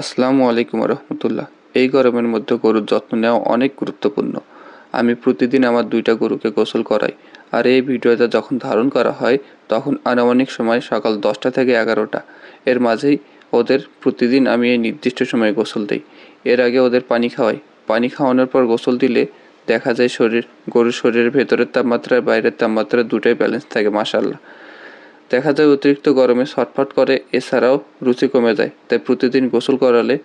আসসালামু আলাইকুম রহমতুল্লাহ এই গরমের মধ্যে গরুর যত্ন নেওয়া অনেক গুরুত্বপূর্ণ। আমি প্রতিদিন আমার দুইটা গরুকে গোসল করাই। আর এই ভিডিওটা যখন ধারণ করা হয়, তখন আনুমানিক সময় সকাল দশটা থেকে এগারোটা। এর মাঝেই ওদের প্রতিদিন আমি এই নির্দিষ্ট সময়ে গোসল দিই। এর আগে ওদের পানি খাওয়াই। পানি খাওয়ানোর পর গোসল দিলে দেখা যায় শরীর, গরুর শরীরের ভেতরের তাপমাত্রা বাইরের তাপমাত্রা দুটোই ব্যালেন্স থাকে মাসাল্লাহ দেখা যায় অতিরিক্ত গরমে ছটফট করে, এছাড়াও রুচি কমে যায়। তাই প্রতিদিন গোসল করালে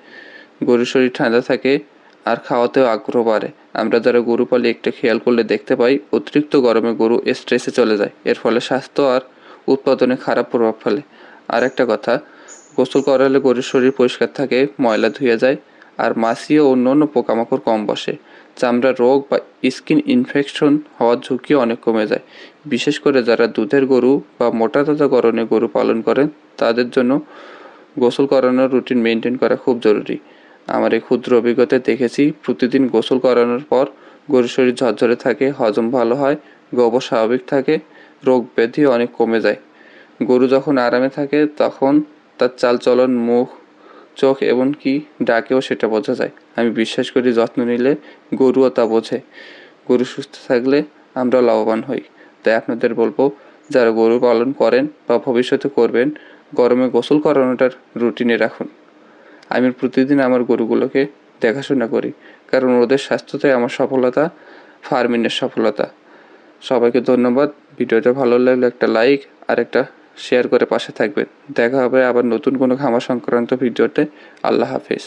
গরুর শরীর ঠান্ডা থাকে আর খাওয়াতেও আগ্রহ বাড়ে। আমরা যারা গরু পালি একটু খেয়াল করলে দেখতে পাই, অতিরিক্ত গরমে গরু স্ট্রেসে চলে যায়। এর ফলে স্বাস্থ্য আর উৎপাদনে খারাপ প্রভাব ফেলে। আর একটা কথা, গোসল করালে গরুর শরীর পরিষ্কার থাকে, ময়লা ধুয়ে যায়, আর মাছি ও অন্য অন্য পোকামাকড় কম বসে। চামড়ার রোগ বা স্কিন ইনফেকশন হওয়ার ঝুঁকি অনেক কমে যায়। বিশেষ করে যারা দুধের গরু বা মোটা তাজা গরনে গরু পালন করেন, তাদের জন্য গোসল করানোর রুটিন মেনটেন করা খুব জরুরি। আমার এই ক্ষুদ্র অভিজ্ঞতায় দেখেছি, প্রতিদিন গোসল করানোর পর গরুর শরীর ঝরঝরে থাকে, হজম ভালো হয়, গোবর স্বাভাবিক থাকে, রোগ ব্যাধি অনেক কমে যায়। গরু যখন আরামে থাকে, তখন তার চালচলন, মুখ চোখ এমনকি ডাকেও সেটা বোঝা যায়। আমি বিশ্বাস করি যত্ন নিলে গরুও তা বোঝে। গরু সুস্থ থাকলে আমরা লাভবান হই। তাই আপনাদের বলব, যারা গরু পালন করেন বা ভবিষ্যতে করবেন, গরমে গোসল করানোটার রুটিনে রাখুন। আমি প্রতিদিন আমার গরুগুলোকে দেখাশোনা করি, কারণ ওদের স্বাস্থ্যটাই আমার সফলতা, ফার্মিংয়ের সফলতা। সবাইকে ধন্যবাদ। ভিডিওটা ভালো লাগলে একটা লাইক আর একটা শেয়ার করে পাশে থাকবেন। দেখা হবে আবার নতুন কোনো খামার সংক্রান্ত ভিডিওতে। আল্লাহ হাফিজ।